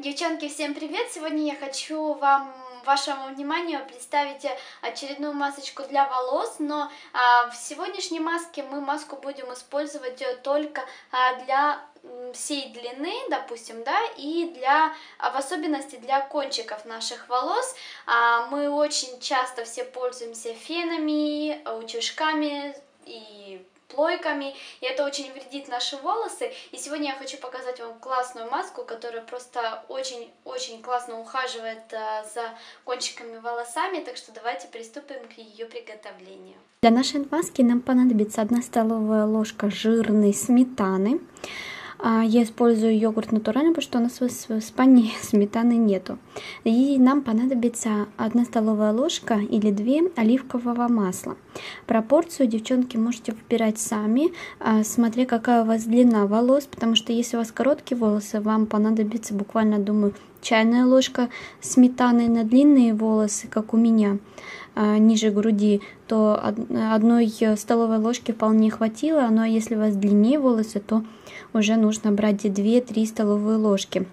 Девчонки, всем привет! Сегодня я хочу вам вашему вниманию представить очередную масочку для волос, но а, в сегодняшней маске мы маску будем использовать только а, для всей длины, допустим, да, и для, а, в особенности для кончиков наших волос. А, мы очень часто все пользуемся фенами, утюжками и плойками, и это очень вредит наши волосы. И сегодня я хочу показать вам классную маску, которая просто очень-очень классно ухаживает э, за кончиками волосами, так что давайте приступим к ее приготовлению. Для нашей маски нам понадобится 1 столовая ложка жирной сметаны, я использую йогурт натуральный, потому что у нас в спальне сметаны нету. И нам понадобится 1 столовая ложка или 2 оливкового масла. Пропорцию, девчонки, можете выбирать сами, а, смотря какая у вас длина волос, потому что если у вас короткие волосы, вам понадобится буквально, думаю, чайная ложка сметаны на длинные волосы, как у меня, а, ниже груди, то одной столовой ложки вполне хватило, но если у вас длиннее волосы, то уже нужно брать 2-3 столовые ложки.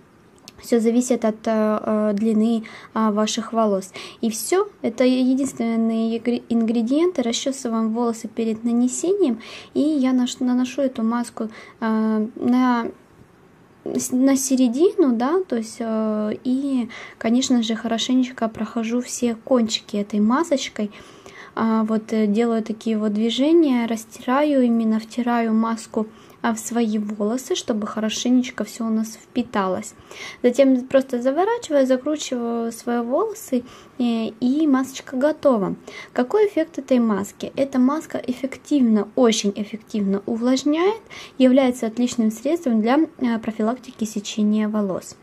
Все зависит от э, длины э, ваших волос. И все, это единственные ингредиенты. Расчесываем волосы перед нанесением. И я наношу эту маску э, на на середину, да, то есть э, и, конечно же, хорошенечко прохожу все кончики этой масочкой, а, вот э, делаю такие вот движения, растираю, именно втираю маску в свои волосы, чтобы хорошенечко все у нас впиталось. Затем просто заворачиваю, закручиваю свои волосы и, и масочка готова. Какой эффект этой маски? Эта маска эффективно, очень эффективно увлажняет, является отличным средством для э, профилактики сечения волос.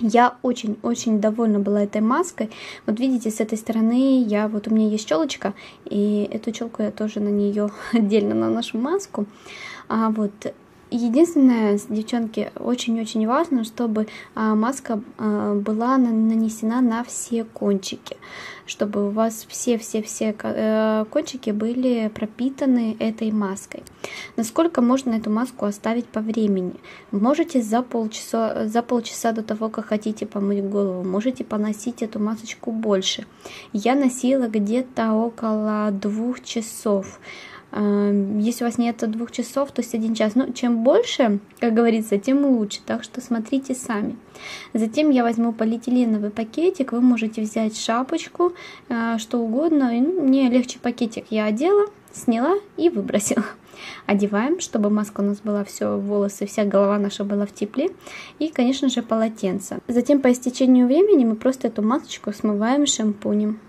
Я очень-очень довольна была этой маской. Вот видите, с этой стороны я, вот у меня есть челочка, и эту челку я тоже на нее отдельно наношу маску. А вот Единственное, девчонки, очень-очень важно, чтобы а, маска а, была нанесена на все кончики, чтобы у вас все-все-все э, кончики были пропитаны этой маской. Насколько можно эту маску оставить по времени? Можете за полчаса, за полчаса до того, как хотите помыть голову, можете поносить эту масочку больше. Я носила где-то около двух часов. Если у вас нет двух часов, то есть один час. Но чем больше, как говорится, тем лучше. Так что смотрите сами. Затем я возьму полиэтиленовый пакетик. Вы можете взять шапочку, а, что угодно. Мне легче пакетик я одела, сняла и выбросила. Одеваем, чтобы маска у нас была все, волосы, вся голова наша была в тепле. И, конечно же, полотенце. Затем по истечению времени мы просто эту масочку смываем шампунем.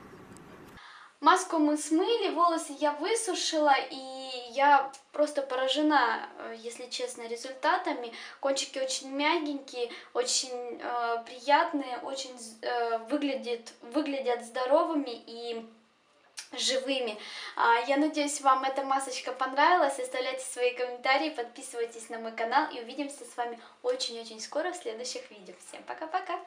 Маску мы смыли, волосы я высушила, и я просто поражена, э, если честно, результатами. Кончики очень мягенькие, очень э, приятные, очень э, выглядят, выглядят здоровыми и живыми. А, я надеюсь, вам эта масочка понравилась. Оставляйте свои комментарии, подписывайтесь на мой канал и увидимся с вами очень-очень скоро в следующих видео. Всем пока-пока!